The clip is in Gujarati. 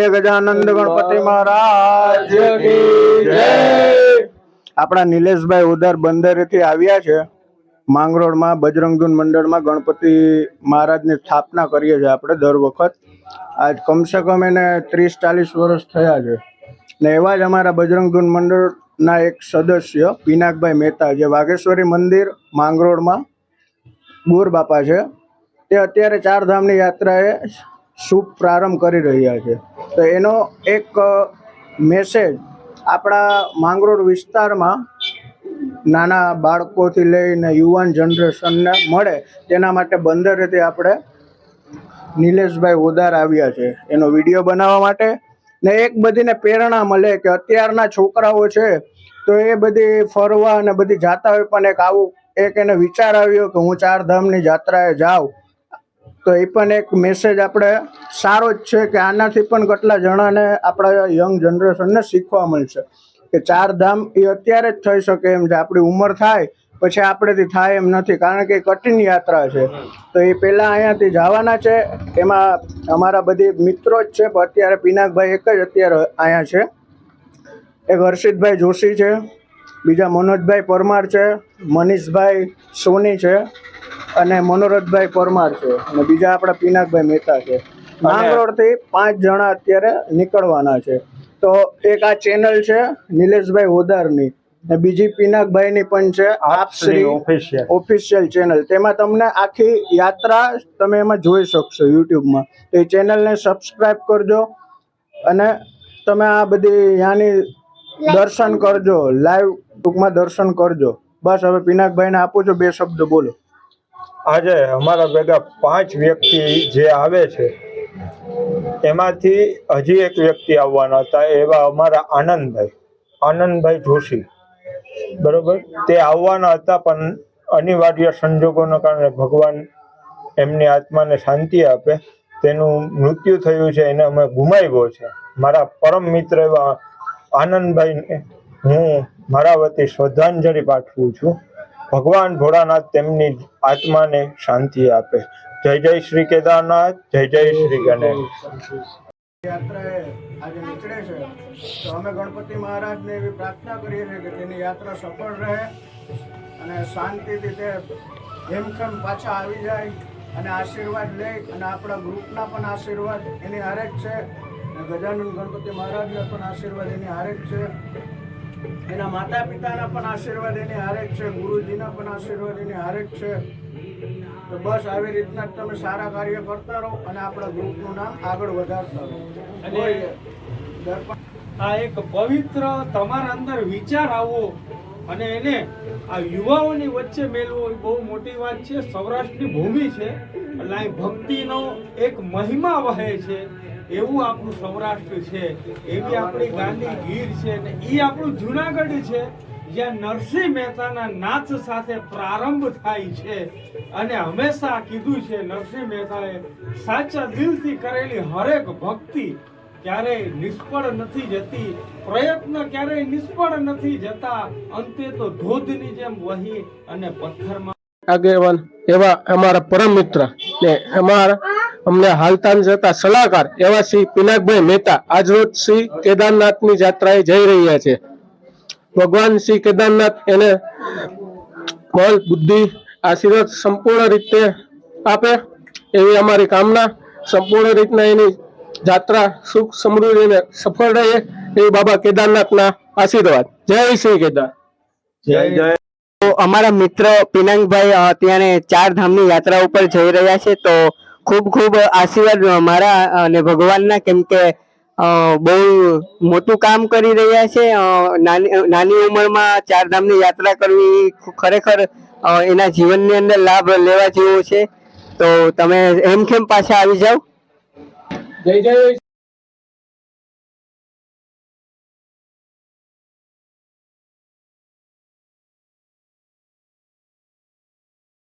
ગજાનંદ ગણપતિ મહારાજ. આપણા નિલેશભાઈ ઉદાર બંદરેથી આવ્યા છે. માંગરોળમાં બજરંગજૂન મંડળમાં ગણપતિ મહારાજની સ્થાપના કરીએ છીએ આપણે દર વખત. આજ કમસે કમ એને ત્રીસ ચાલીસ વર્ષ થયા છે. ને એવા જ અમારા બજરંગજૂન મંડળના એક સદસ્ય પિનાકભાઈ મહેતા જે વાઘેશ્વરી મંદિર માંગરોળમાં બોર બાપા છે. તે અત્યારે ચારધામની યાત્રાએ શુભ પ્રારંભ કરી રહ્યા છે. તો એનો એક મેસેજ આપણા માંગરોળ વિસ્તારમાં નાના બાળકોથી લઈને યુવાન જનરેશનને મળે. તેના માટે બંદરેથી આપણે નિલેશભાઈ ઓદાર આવ્યા છે. એનો વીડિયો બનાવવા માટે. ને એક બધીને પ્રેરણા મળે કે અત્યારના છોકરાઓ છે, તો એ બધી ફરવા અને બધી જાતા હોય, પણ એક આવું એક એને વિચાર આવ્યો કે હું ચાર ધામની જાત્રાએ જાઉં. તો એ પણ એક મેસેજ આપણે સારો જ છે કે આનાથી પણ કેટલા જણાને આપણા યંગ જનરેશનને શીખવા મળશે. કે ચાર ધામ એ અત્યારે જ થઈ શકે એમ છે. આપણી ઉંમર થાય, પછી આપણેથી થાય એમ નથી. કારણ કે કઠિન યાત્રા છે. તો એ પહેલાં અહીંયાથી જવાના છે. એમાં અમારા બધી મિત્રો જ છે. પણ અત્યારે પિનાકભાઈ એક જ અત્યારે અહીંયા છે. એક હર્ષિતભાઈ જોશી છે. બીજા મનોજભાઈ પરમાર છે. મનીષભાઈ સોની છે. અને મનોરથભાઈ પરમાર છે અને બીજા આપણા પિનાકભાઈ મહેતા છે. માંગરોળથી પાંચ જણા અત્યારે નીકળવાના છે. તો એક આ ચેનલ છે નિલેશભાઈ હોદારની. ને બીજી પિનાકભાઈની પણ છે આપશ્રી ઓફિશિયલ ઓફિશિયલ ચેનલ. તેમાં તમને આખી યાત્રા તમે એમાં જોઈ શકશો યુટ્યુબમાં. તો એ ચેનલને સબસ્ક્રાઈબ કરજો અને તમે આ બધી યાની દર્શન કરજો લાઈવ ટૂંકમાં દર્શન કરજો. બસ હવે પિનાકભાઈને આપું છું બે શબ્દ બોલો. આજે અમારા ભેગા પાંચ વ્યક્તિ જે આવે છે, એમાંથી હજી એક વ્યક્તિ આવવાના હતા, એવા અમારા આનંદભાઈ આનંદભાઈ જોશી. બરોબર? તે આવવાના હતા, પણ અનિવાર્ય સંજોગોના કારણે ભગવાન એમની આત્માને શાંતિ આપે. તેનું મૃત્યુ થયું છે, એને અમે ગુમાવ્યો છે. મારા પરમ મિત્ર એવા આનંદભાઈને હું મારા વતી શ્રદ્ધાંજલિ પાઠવું છું. ભગવાન ભોળાનાથ તેમની આત્માને શાંતિ આપે. જય જય શ્રી કેદારનાથ, જય જય શ્રી ગણેશ. યાત્રાએ આજે નીકળે છે. તો અમે ગણપતિ મહારાજને એવી પ્રાર્થના કરીએ કે તેની યાત્રા સફળ રહે અને શાંતિથી તે હેમખેમ પાછા આવી જાય અને આશીર્વાદ લે અને આપણા ગ્રુપના પણ આશીર્વાદ એની હારે જ છે. ગજાનંદ ગણપતિ મહારાજના પણ આશીર્વાદ એની હારે જ છે. એના માતા પિતાના પણ આશીર્વાદ એની હારેક છે ગુરુજીના પણ આશીર્વાદ એની હારેક છે. તો બસ આવી રીતના તમે સારા કાર્ય કરતા રહો અને આપણા ગ્રુપનું નામ આગળ વધારતા રહો. અને આ એક પવિત્ર તમારા અંદર વિચાર આવવો અને એને આ યુવાઓની વચ્ચે મેળવો એ બહુ મોટી વાત છે. સૌરાષ્ટ્રની ભૂમિ છે. એટલે અહીં ભક્તિનો એક મહિમા વહે છે. એવું આપણું સૌરાષ્ટ્ર છે, એવી આપણી ગાંધી છે ને એ આપણું જુનાગઢ છે, જ્યાં નરસિંહ મહેતાના નાચ સાથે પ્રારંભ થાય છે. અને હંમેશા કીધું છે, નરસિંહ મહેતાએ સાચા દિલથી કરેલી હરેક ભક્તિ ક્યારેય નિષ્ફળ નથી જતી, પ્રયત્ન ક્યારેય નિષ્ફળ નથી જતા, અંતે તો ધોધની જેમ વહી અને પથ્થરમાં આગેવાન એવા અમારા પરમ મિત્ર ને અમારા અમને હાલતા જતા સલાહકાર એવા શ્રી પિનાકભાઈ મહેતા આજરોજ શ્રી કેદારનાથની જાત્રાએ જઈ રહ્યા છે. ભગવાન શ્રી કેદારનાથ એને બળ, બુદ્ધિ, આશીર્વાદ સંપૂર્ણ રીતે આપે એવી અમારી કામના. સંપૂર્ણ રીતના એની જાત્રા સુખ સમૃદ્ધિ અને સફળ રહે એવી બાબા કેદારનાથના આશીર્વાદ. જય શ્રી કેદાર. જય જય. અમારા મિત્ર પિનાંગભાઈ અત્યારે ચાર ધામની યાત્રા ઉપર જઈ રહ્યા છે. તો ખૂબ ખૂબ આશીર્વાદ મારા અને ભગવાનના, કેમ કે બહુ મોટું કામ કરી રહ્યા છે. નાની નાની ઉંમરમાં ચાર ધામની યાત્રા કરવી ખરેખર એના જીવનની અંદર લાભ લેવા જેવો છે. તો તમે એમ કેમ પાછા આવી જાઓ? જય જય